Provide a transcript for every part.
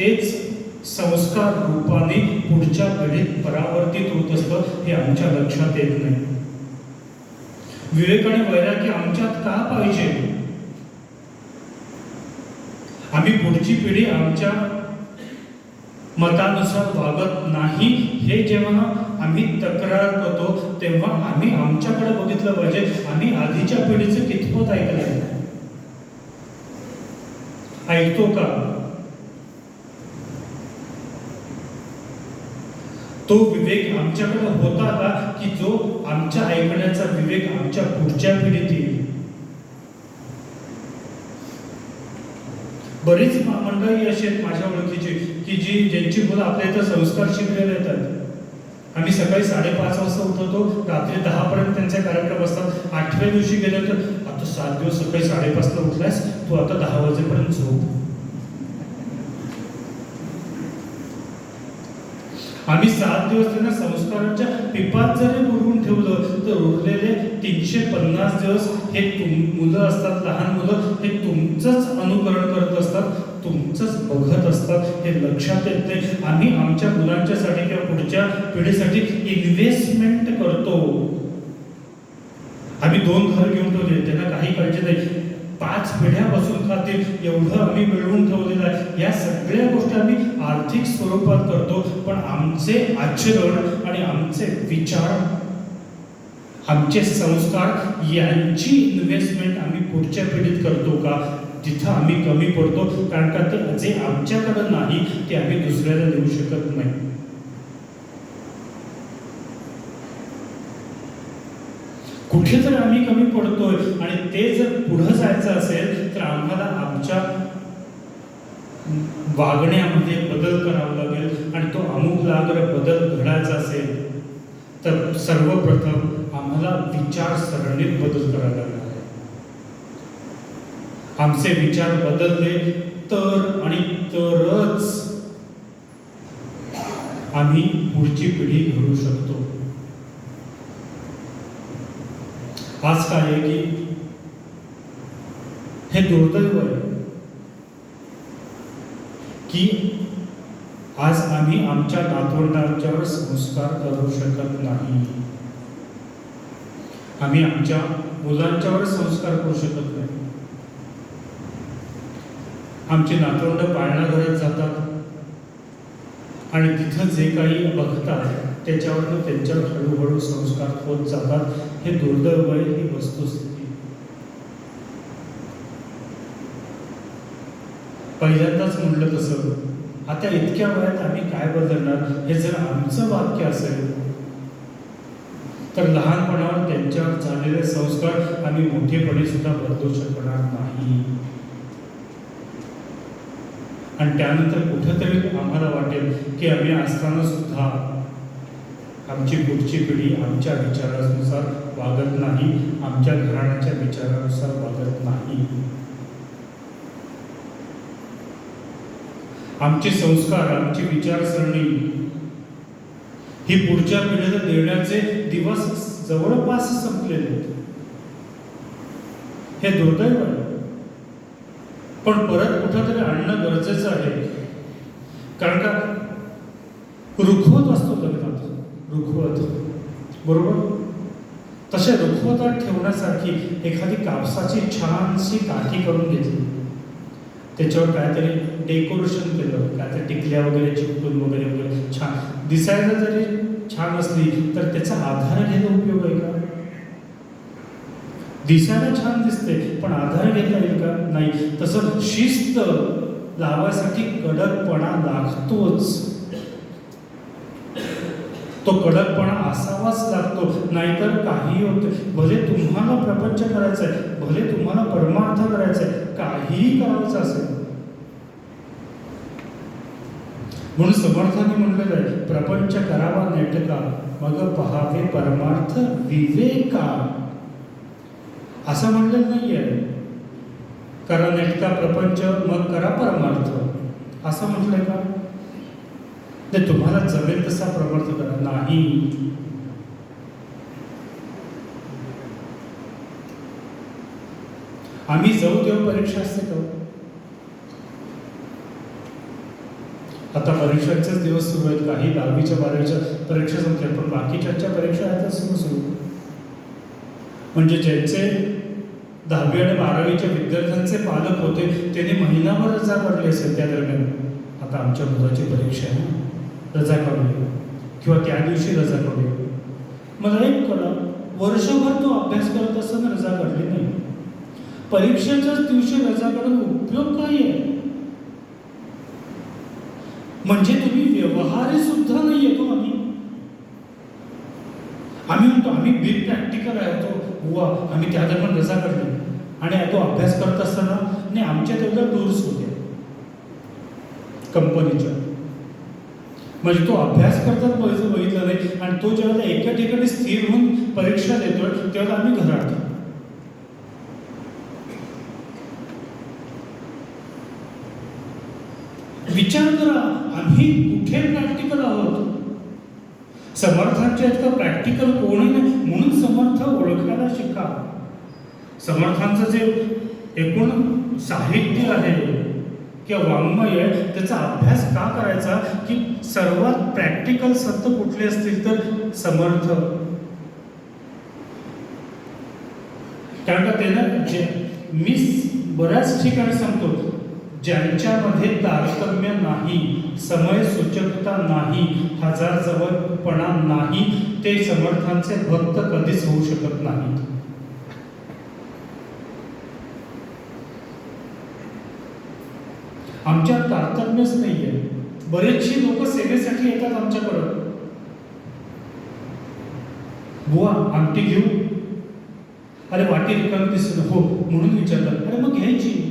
तेच संस्कार रूपाने पुढच्या पिढीत परावर्तित होत असतं हे आमच्या लक्षात येत नाही. विवेक आणि वैराग्य आमच्यात का पाहिजे? आम्ही पुढची पिढी आमच्या मतानुसार वागत नाही हे जेव्हा आम्ही तक्रार करतो तेव्हा आम्ही आमच्याकडे बघितलं पाहिजे. आम्ही आधीच्या पिढीचं कितपत ऐकलं ऐकतो का? तो विवेक आमच्याकडे होता का? की जो आमच्या ऐकण्याचा विवेक आमच्या पुढच्या पिढीत येईल. बरीच मंडळी अशी आहेत माझ्या ओळखीची की जी ज्यांची मुलं आपल्या इथं संस्कार शिकलेले येतात. आम्ही सकाळी साडेपाच वाजता उठवतो रात्री दहा पर्यंत त्यांचे कार्यक्रम असतात. आठव्या दिवशी गेले तर आता सात दिवस सकाळी साडेपाचला उठलास तू आता दहा वाजेपर्यंत झोप. आम्ही सात दिवस त्यांना संस्काराच्या पिपात जरी बुडवून ठेवलं तर उरलेले तीनशे पन्नास दिवस हे तुम मुलं असतात लहान मुलं हे तुमचंच अनुकरण करत असतात तुमचंच बघत असतात हे लक्षात येत नाही. आम्ही आमच्या मुलांच्यासाठी किंवा पुढच्या पिढीसाठी इन्व्हेस्टमेंट करतो. आम्ही दोन घर घेऊन ठेवले त्यांना काही काळजी नाही. पाच पिढ्या बसून खातील एवढं आम्ही मिळवून ठेवलेलं आहे. या सगळ्या गोष्टी आम्ही आर्थिक स्वरूपात करतो पण आमचे आचरण आणि आमचे विचार आमचे संस्कार यांची इन्व्हेस्टमेंट आम्ही पुढच्या पिढीत करतो का? तिथं आम्ही कमी पडतो कारण का ते जे आमच्याकडं नाही ते आम्ही दुसऱ्याला देऊ शकत नाही. कुठेतरी आम्ही कमी पडतोय आणि ते जर पुढं जायचं असेल तर आम्हाला आमच्या वागण्यामध्ये बदल करावा लागेल आणि तो अमुकलाग्र बदल घडायचा असेल तर सर्वप्रथम आम्हाला विचारसरणीत बदल करावा लागणार आहे. आमचे विचार बदलले तर आणि तरच आम्ही पुढची पिढी घडू शकतो. आज काय आहे की हे दुर्दैव आहे की आज आम्ही आमच्या नातवंडांच्यावर संस्कार करू शकत नाही. आम्ही आमच्या मुलांच्यावर संस्कार करू शकत नाही. आमचे नातवंड पाळणा घरात जातात आणि तिथं जे काही बघतात त्याच्यावरनं त्यांच्यावर हळूहळू संस्कार होत जातात. हे दुर्दैव आहे ही वस्तुस्थिती. पहिल्यांदाच म्हटलं तसं. आता इतक्या वयात आम्ही काय बदलणार? हे जर आमचं वाक्य असेल तर लहानपणावर त्यांच्यावर झालेले संस्कार आम्ही मोठेपणी सुद्धा बदलू शकणार नाही. आणि त्यानंतर कुठेतरी आम्हाला वाटेल की आम्ही असताना सुद्धा आमची पुढची पिढी आमच्या विचारानुसार वागत नाही आमच्या घराण्याच्या विचारानुसार वागत नाही. आमचे संस्कार आमची विचारसरणी ही पुढच्या पिढीला देण्याचे दिवस जवळपास संपलेले होते हे दुर्दैव आहे. पण परत कुठंतरी आणणं गरजेचं आहे. कारण का? रुखवत असतो लग्नात रुखवत. बरोबर? तशा रुखवतात ठेवण्यासारखी एखादी कापसाची छानशी काठी करून घेतली. त्याच्यावर काहीतरी डेकोरेशन केलं काहीतरी टिकल्या वगैरे चिकटून वगैरे वगैरे. छान. दिसायला जरी छान असली तर त्याचा आधार घेणं उपयोग आहे का? दिसायला छान दिसते पण आधार घेता येईल का? नाही. तसं शिस्त लावायसाठी कडकपणा लागतोच. तो कडकपणा असावाच लागतो. नाहीतर काही होत भले तुम्हाला प्रपंच करायचं आहे भले तुम्हाला परमार्थ करायचा आहे काहीही करायचं असेल म्हणून समर्थाने म्हणलेलं आहे प्रपंच करावा नेटका मग पहावे परमार्थ विवेका. असं म्हणलेलं नाहीये. करा नेटका प्रपंच मग करा परमार्थ. असं म्हटलंय का? ते तुम्हाला जमेल तसा प्रमार्थ करा. नाही. आम्ही जाऊ तेव्हा परीक्षा असते का? आता परीक्षांचेच दिवस सुरू आहेत काही दहावीच्या बारावीच्या परीक्षा संपल्या पण बाकीच्या परीक्षा आहेत सुरू सुरू. म्हणजे ज्यांचे दहावी आणि बारावीच्या विद्यार्थ्यांचे पालक होते त्यांनी महिनाभर रजा काढली असेल त्या दरम्यान. आता आमच्या मुलाची परीक्षा आहे रजा काढूया. किंवा त्या दिवशी रजा काढूया. मला एक कळा वर्षभर तो अभ्यास करत असताना रजा काढली नाही. परीक्षेच्याच दिवशी रजा काढून उपयोग काय आहे? म्हणजे तुम्ही व्यवहारी सुद्धा नाही येतो आम्ही. आम्ही म्हणतो आम्ही बिल प्रॅक्टिकल आहे तो. बुवा आम्ही त्या दरम्यान रजा काढली. आणि तो अभ्यास करत असताना नाही आमच्या तेवढ्या टूर्स होत्या. कंपनीच्या. म्हणजे तो अभ्यास करतात पैसे बघितलं नाही. आणि तो जेव्हा एका ठिकाणी स्थिर होऊन परीक्षा देतोय तेव्हा आम्ही घरात विचार करा. आम्ही कुठे प्रॅक्टिकल आहोत? समर्थांच्या इतकं प्रॅक्टिकल कोणी नाही म्हणून समर्थ ओळखायला शिका. समर्थांचं जे एकूण साहित्य आहे किंवा वाङ्मय आहे त्याचा अभ्यास का करायचा? की सर्वात प्रॅक्टिकल सत्य कुठले असतील तर समर्थ. कारण का त्यानं जे मी बऱ्याच ठिकाणी सांगतो ज्यांच्यामध्ये तारतम्य नाही समय सूचकता नाही हजार जवळपणा नाही ते समर्थांचे भक्त कधीच होऊ शकत नाहीत. आमच्या तारतम्यच नाहीये. बरेचशी लोक सेवेसाठी येतात आमच्याकडं बुवा आमटी घेऊ? अरे वाटी रिकामी दिसत हो म्हणून विचारतात अरे मग घ्यायची.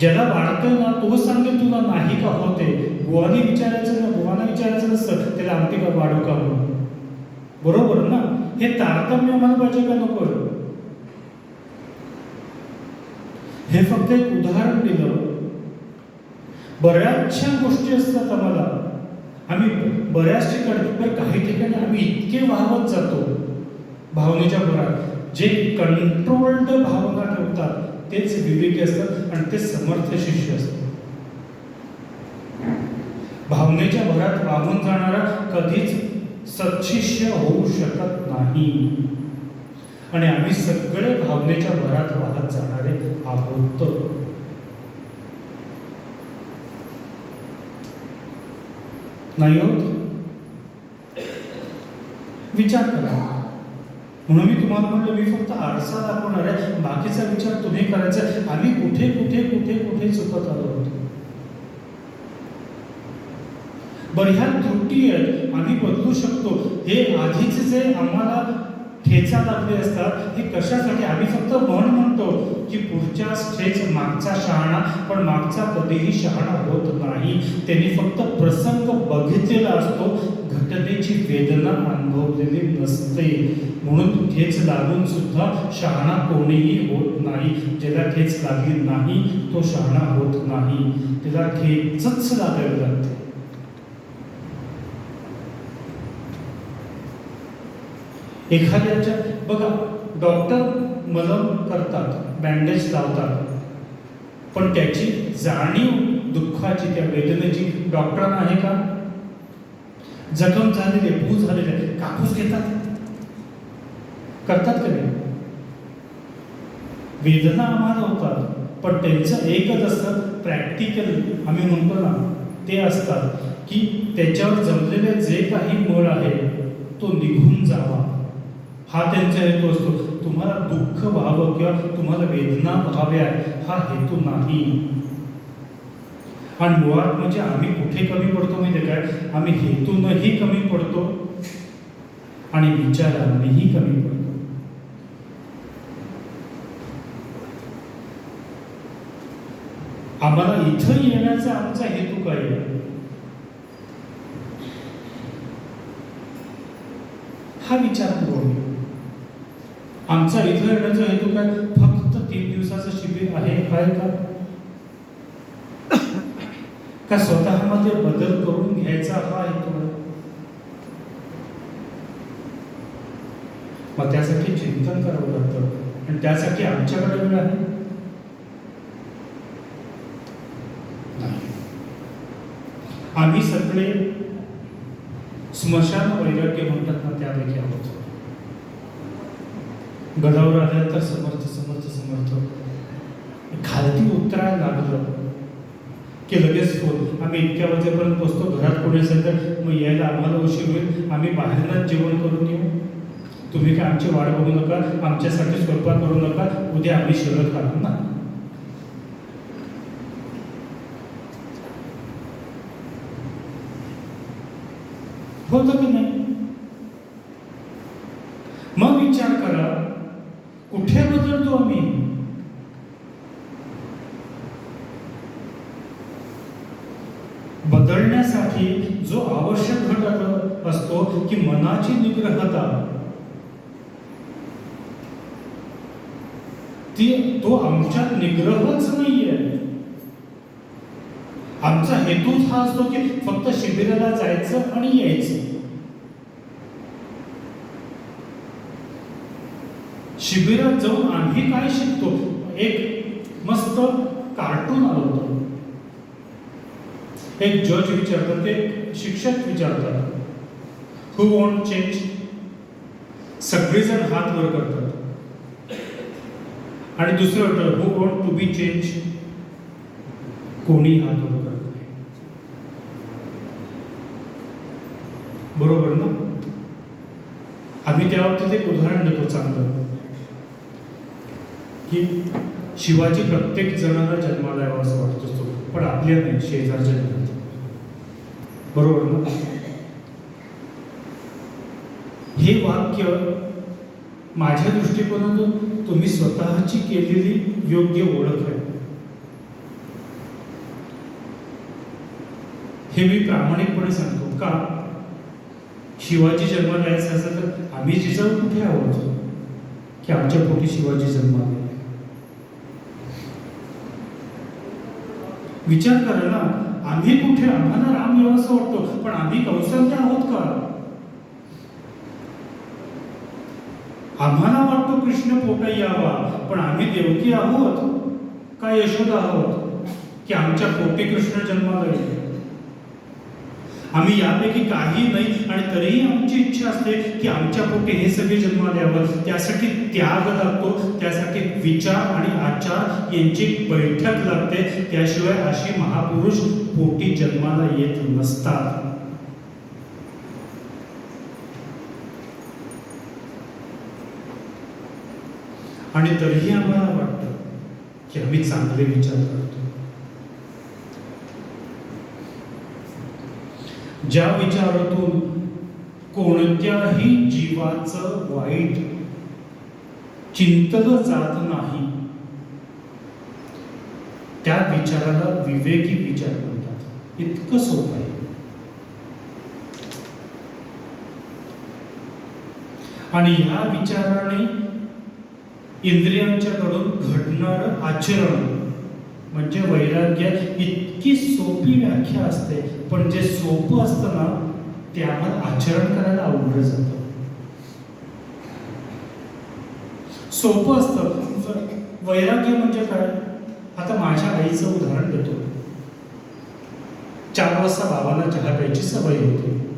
ज्याला वाढतंय ना तो सांगेल तुला नाही का होते? बुवाने विचारायचं ना बुवाना विचारायचं नसतं त्याला आमटी का वाढू का म्हणून? बरोबर ना? हे तारतम्य आम्हाला पाहिजे का नको? हे फक्त एक उदाहरण दिलं. बऱ्याचशा गोष्टी असतात आम्हाला. आम्ही बऱ्याच ठिकाणी पण काही ठिकाणी आम्ही इतके वाहवत जातो. भावनेच्या भरात. जे कंट्रोल्ड भावना ठेवतात तेच विवेकी असतात आणि ते समर्थ शिष्य असतात. भावनेच्या भरात वाहून जाणारा कधीच सत्शिष्य होऊ शकत नाही. आणि आम्ही सगळे भावनेच्या भरात वाहत जाणारे आहोत. नाही होत? विचार करा. म्हणून मी तुम्हाला म्हटलं मी फक्त आरसा दाखवणार आहे. बाकीचा विचार तुम्ही करायचा आम्ही कुठे कुठे कुठे कुठे चुकत आलो होतो? बरं ह्या त्रुटी आहेत. आम्ही बदलू शकतो. हे आधीचे जे आम्हाला ठेचा लागले असतात हे कशासाठी? आम्ही फक्त म्हण म्हणतो की पुढच्या स्टेज मागचा शहाणा पण मागचा कधीही शहाणा होत नाही. त्यांनी फक्त प्रसंग बघितलेला असतो घटनेची वेदना अनुभवलेली नसते. म्हणून ठेच लागून सुद्धा शहाणा कोणीही होत नाही. ज्याला ठेच लागली नाही तो शहाणा होत नाही. त्याला ठेचच लागावी लागते. एखाद्याच्या बघा डॉक्टर मलम करतात बँडेज लावतात. पण त्याची जाणीव दुःखाची त्या वेदनेची डॉक्टरांना आहे का? जखम झालेले भू झालेले कापूस घेतात. करतात का नाही? वेदना आम्हाला होतात पण त्यांचं एकच असतं प्रॅक्टिकल आम्ही म्हणतो ना ते असतात की त्याच्यावर जमलेले जे काही मळ आहे तो निघून जावा. हा त्यांचा हेतू असतो. तुम्हाला दुःख व्हावं किंवा तुम्हाला वेदना व्हाव्या हा हेतू नाही. आणि मुळात म्हणजे आम्ही कुठे कमी पडतो माहिती काय? आम्ही हेतूनही कमी पडतो आणि विचारानेही कमी पडतो. आम्हाला इथं येण्याचा आमचा हेतू काय आहे? हा विचार करू आमचा इथं येण्याचा हेतू काय फक्त तीन दिवसाचं शिबिर आहे काय का? का स्वतःमध्ये बदल करून घ्यायचा हा हेतू? मग त्यासाठी चिंतन करावं लागतं. आणि त्यासाठी आमच्याकडे वेळ आहे? आम्ही सगळे स्मशान वैराग्य म्हणतात ना त्यापैकी आहोत. गडावर आल्यानंतर समर्थ समर्थ समर्थ. खालती उतरायला लागलं. की लगेच फोन. आम्ही इतक्या वाजेपर्यंत बसतो घरात कोणी असेल तर मग यायला आम्हाला उशीर होईल. आम्ही बाहेरनंच जेवण करून येऊ. तुम्ही काय आमची वाट बघू नका आमच्यासाठी स्वयंपाक करू नका उद्या आम्ही शिरत काढू ना. होतं की नाही मग विचार करा कुठे बदलतो आम्ही. बदलण्यासाठी जो आवश्यक घटक असतो की मनाची निग्रहता ती तो आमच्यात निग्रहच नाहीये. आमचा हेतूच हा असतो की फक्त शिबिराला जायचं आणि यायचं. शिबिरात जाऊन आम्ही काय शिकतो? एक मस्त कार्टून आलं होतं. एक जज विचारतात ते शिक्षक विचारतात. हु वॉन्ट चेंज सगळेजण हात वर करतात. आणि दुसरं होतं who want to be change कोणी हात वर करत नाही. बरोबर ना? आम्ही त्या बाबतीत एक उदाहरण देतो चांगलं. की शिवाजी प्रत्येक जणांना जन्माला यावं असं वाटत असतो पण आपल्या नाही शेजारच्या जणांना बरोबर ना? हे वाक्य माझ्या दृष्टिकोनातून तुम्ही स्वतःची केलेली योग्य ओळख आहे. हे मी प्रामाणिकपणे सांगतो का? शिवाजी जन्माला यायचं असेल तर आम्ही जिजाऊ कुठे आहोत? की आमच्या पोटी शिवाजी जन्माला आले? विचार करा ना आम्ही कुठे? आम्हाला राम यावं असं वाटतो पण आम्ही कौशल्य आहोत का? आम्हाला वाटतो कृष्ण पोटा यावा पण आम्ही देवकी आहोत का यशोदा आहोत? की आमच्या पोटी कृष्ण जन्माला येईल? आम्ही यापैकी काही नाही आणि तरीही आमची इच्छा असते की आमच्या पोटे हे सगळे जन्माला यावं. त्यासाठी त्याग लागतो. त्यासाठी विचार आणि आचार यांची बैठक लागते. त्याशिवाय अशी महापुरुष पोटी जन्माला येत नसतात. आणि तरीही आम्हाला वाटतं की आम्ही चांगले विचार करतो. ज्या विचारातून कोणत्याही जीवाचं वाईट चिंतलं जात नाही त्या विचाराला विवेकी विचार म्हणतात. इतकं सोपं आहे. आणि या विचाराने इंद्रियांच्याकडून घडणारं आचरण म्हणजे वैराग्य इतकी सोपी व्याख्या असते. पण जे सोपं असतं ना ते आम्हाला आचरण करायला अवघड जातं. सोपं असतं. वैराग्य म्हणजे काय? आता माझ्या आईचं उदाहरण देतो. चार वाजता बाबांना चहा प्यायची सवय होती.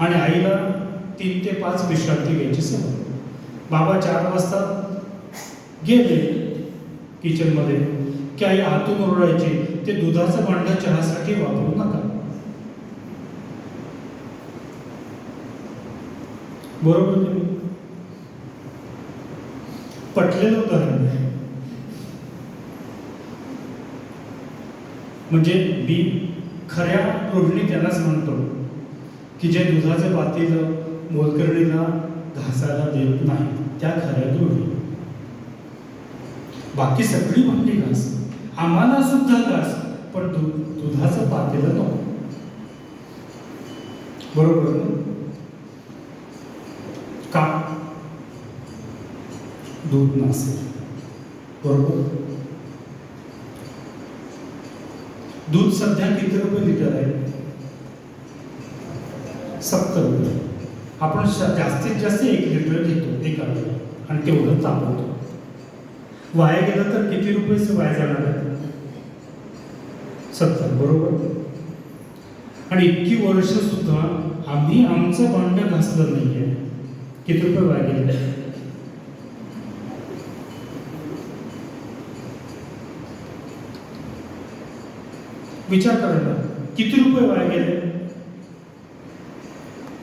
आणि आईला तीन ते पाच विश्रांती घ्यायची सवय. बाबा चार वाजता गेले. किचनमध्ये. की आई आतून ओरडायची? ते दुधाचं भांडं चहासाठी वापरू नका. बरोबर पटलेलं उदाहरण आहे. म्हणजे मी खऱ्या रोहिणी त्यालाच म्हणतो की जे दुधाचं पातील मोलकरणीला घासायला देत नाही त्या खऱ्या गृहिणी बाकी सगळी भांडी घास. आम्हाला सुद्धा घास पण दु दुधाचं पातेलं नको. बरोबर ना? का? दूध नसेल. बरोबर? दूध सध्या किती रुपये लिटर आहे? सत्तर रुपये. आपण श- जास्तीत जास्त एक लिटर घेतो एका आणि तेवढं चालवतो वाया गेलं तर किती रुपये वाया जाणार आहे सत्तर बरोबर? आणि इतकी वर्ष सुद्धा आम्ही आमचं भांड घासलं नाहीये. किती रुपये वाया गेले? विचार करायला किती रुपये वाया गेले?